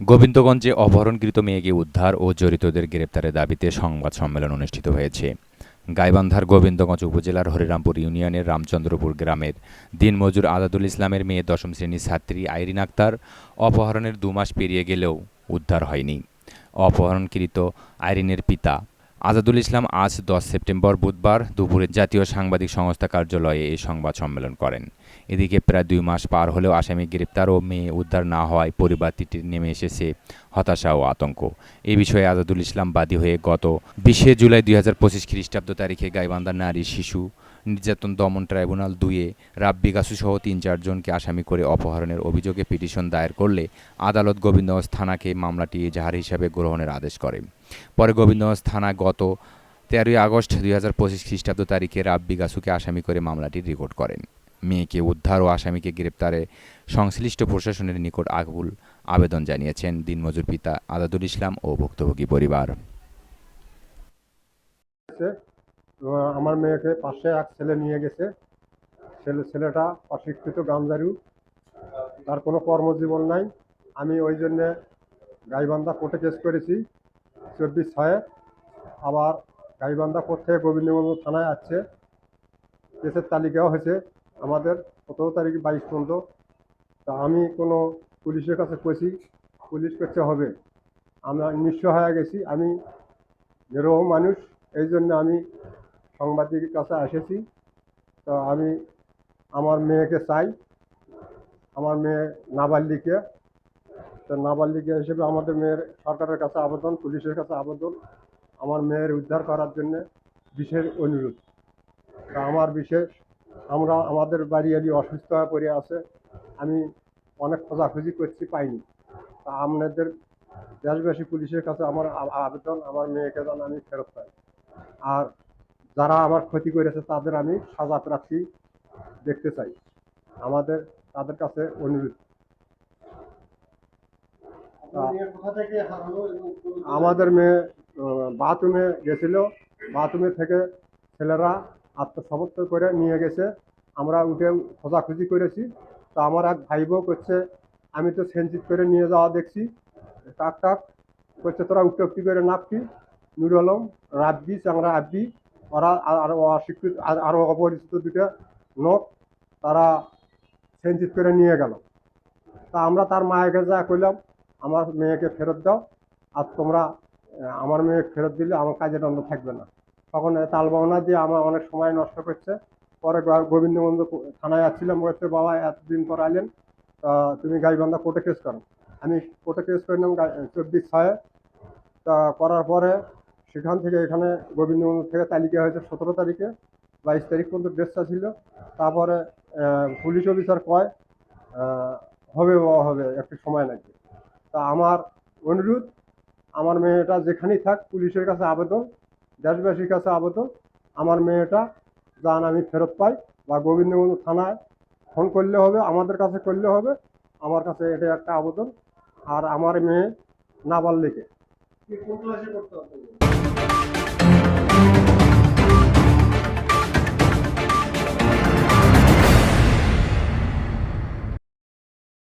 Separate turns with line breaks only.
গোবিন্দগঞ্জে অপহরণকৃত মেয়েকে উদ্ধার ও জড়িতদের গ্রেপ্তারের দাবিতে সংবাদ সম্মেলন অনুষ্ঠিত হয়েছে। গাইবান্ধার গোবিন্দগঞ্জ উপজেলার হরিরামপুর ইউনিয়নের রামচন্দ্রপুর গ্রামের দিনমজুর আজাদুল ইসলামের মেয়ে দশম শ্রেণির ছাত্রী আইরিন আক্তার অপহরণের দু মাস পেরিয়ে গেলেও উদ্ধার হয়নি। অপহরণকৃত আইরিনের পিতা আজাদুল ইসলাম আজ দশ সেপ্টেম্বর বুধবার দুপুরে জাতীয় সাংবাদিক সংস্থা কার্যালয়ে এই সংবাদ সম্মেলন করেন। এদিকে প্রায় দুই মাস পার হলেও আসামি গ্রেপ্তার ও মেয়ে উদ্ধার না হওয়ায় পরিবারটি নেমে এসেছে হতাশা ও আতঙ্ক। এ বিষয়ে আজাদুল ইসলাম বাদী হয়ে গত বিশে জুলাই দুই হাজার পঁচিশ খ্রিস্টাব্দ তারিখে গাইবান্ধার নারী শিশু নির্যাতন দমন ট্রাইব্যুনাল দুয়ে রাব্বি গাছু সহ তিন চারজনকে আসামি করে অপহরণের অভিযোগে পিটিশন দায়ের করলে আদালত গোবিন্দগঞ্জ থানাকে মামলাটি এজাহার হিসাবে গ্রহণের আদেশ করে। পরে গোবিন্দগঞ্জ থানা গত তেরোই আগস্ট দুই হাজার পঁচিশ খ্রিস্টাব্দ তারিখে রাব্বি গাছুকে আসামি করে মামলাটি রেকর্ড করেন। মেয়েকে উদ্ধার ও আসামিকে গ্রেপ্তারে সংশ্লিষ্ট প্রশাসনের নিকট আকবুল আবেদন জানিয়েছেন দিনমজুর পিতা আজাদুল ইসলাম ও ভুক্তভোগী পরিবার।
আমার মেয়েকে পাশে এক ছেলে নিয়ে গেছে। ছেলে ছেলেটা অশিক্ষিত গামজারু তার কোনো কর্মজীবন নাই। আমি ওই জন্যে গাইবান্ধা কোর্টে কেস করেছি চব্বিশ ছয়ে। আবার গাইবান্ধা কোর্ট থেকে গোবিন্দগঞ্জ থানায় আসছে। কেসের তালিকাও হয়েছে আমাদের সতেরো তারিখ বাইশ পর্যন্ত। তা আমি কোনো পুলিশের কাছে কইছি, পুলিশ করছে হবে। আমরা নিঃস্ব হয়ে গেছি। আমি নিরহ মানুষ। এই জন্য আমি সাংবাদিকের কাছে এসেছি। তো আমি আমার মেয়েকে চাই। আমার মেয়ে নাবালিকে। তো নাবালিকা হিসেবে আমাদের মেয়ের সরকারের কাছে আবেদন, পুলিশের কাছে আবেদন, আমার মেয়ের উদ্ধার করার জন্য বিশেষ অনুরোধ। তা আমার বিশেষ, আমরা, আমাদের বাড়ি আলি অসুস্থ হয়ে পড়ে আছে। আমি অনেক খোঁজাখুঁজি করছি, পাইনি। তা আপনাদের দেশবাসী পুলিশের কাছে আমার আবেদন, আমার মেয়েকে যেন আমি ফেরত পাই। আর যারা আমার ক্ষতি করেছে, তাদের আমি সাজা প্রার্থী দেখতে চাই। আমাদের, তাদের কাছে অনুরোধ। আমাদের মেয়ে বাথরুমে গেছিল। বাথরুমে থেকে ছেলেরা আত্মসমর্পণ করে নিয়ে গেছে। আমরা উঠে খোঁজাখুঁজি করেছি। তো আমার এক ভাই বউ করছে আমি তো সেন্সিট করে নিয়ে যাওয়া দেখছি। টাক টাক করছে তোরা উঠে উঠি করে নাপকি নুর আলম, রাব্বি চাংরা আব্বি ওরা আর- অশিক্ষিত, আর- আরও অপরিচিত দুটো লোক তারা সেন্সিট করে নিয়ে গেল। তা আমরা তার মায়েকে যা কইলাম, আমার মেয়েকে ফেরত দাও, আর তোমরা আমার মেয়ে ফেরত দিলে আমার কাজের অন্য থাকবে না। তখন তাল বাহনা দিয়ে আমার অনেক সময় নষ্ট করছে। পরে গো- গোবিন্দগঞ্জ থানায় আসছিলাম, বলছে বাবা এতদিন পর আইলেন তুমি গাইবান্ধা কোর্টে কেস করো। আমি কোর্টে কেস করলাম চব্বিশ ছয়ে। তা করার পরে সেখান থেকে এখানে গোবিন্দগঞ্জ থেকে তালিকা হয়েছে সতেরো তারিখে, বাইশ তারিখ পর্যন্ত ড্রেসটা ছিল। তারপরে পুলিশ অফিসার কয় হবে বাবা হবে একটু সময় লাগবে। তা আমার অনুরোধ, আমার মেয়েটা যেখানেই থাক, পুলিশের কাছে আবেদন, দেশবাসীর কাছে আবেদন, আমার মেয়েটা যান আমি ফেরত পাই বা গোবিন্দগঞ্জ থানায় ফোন করলে হবে, আমাদের কাছে করলে হবে, আমার কাছে এটা একটা আবেদন। আর আমার মেয়ে নাবালিকে। you